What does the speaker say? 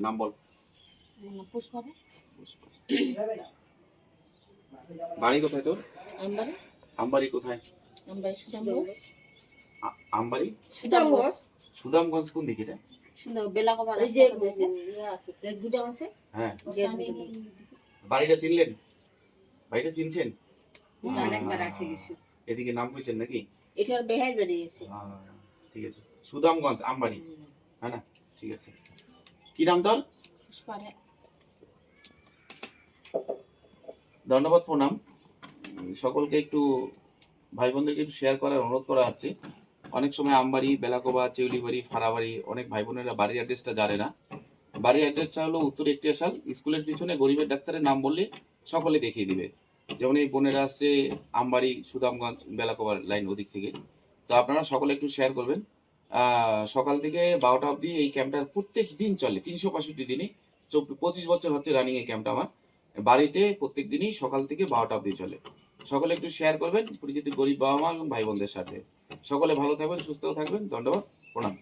নাম বল। বাড়ি কোথায় তোর? আমবাড়ি। আমবাড়ি কোথায়? আমবাড়ি সুদামগঞ্জ। আমবাড়ি? সুদামগঞ্জ। সুদামগঞ্জ কোন দিকে এটা? সুদাম বেলাকোবা ওই যে যেতে। গুদাম আছে হ্যাঁ। বাড়িটা চিনলেন? বাড়িটা চিনছেন? একবার আসে গেছি। এদিকে নাম কইছেন নাকি? এটার বেহাই বেরিয়েছে আহ, ঠিক আছে। সুদামগঞ্জ আমবাড়ি। হ্যাঁ না? ঠিক আছে। কি নাম তোর? ধন্যবাদ প্রণাম। সকলকে একটু ভাই বোনদেরকে একটু শেয়ার করার অনুরোধ করা হচ্ছে। অনেক সময় আমবাড়ি বেলাকোবা চেউলিবাড়ি ফাড়াবাড়ি অনেক ভাই বোনেরা বাড়ির অ্যাড্রেসটা জানে না। বাড়ির অ্যাড্রেসটা হলো উত্তর একটি সাল স্কুলের পিছনে গরিবের ডাক্তারের নাম বললে সকলে দেখিয়ে দিবে। যেমন এই বোনেরা আসছে আমবাড়ি সুদামগঞ্জ বেলাকোবার লাইন ওদিক থেকে। তো আপনারা সকলে একটু শেয়ার করবেন। সকাল থেকে বারোটা অবধি এই ক্যাম্পটা প্রত্যেক দিন চলে, তিনশো পঁয়ষট্টি দিনই। পঁচিশ বছর হচ্ছে রানিং এই ক্যাম্পটা আমার। বাড়িতে প্রত্যেক দিনই সকাল থেকে বারোটা অবধি চলে। সকলে একটু শেয়ার করবেন, পরিচিত গরিব বাবা মা এবং ভাই বোনদের সাথে। সকলে ভালো থাকবেন, সুস্থও থাকবেন। ধন্যবাদ, প্রণাম।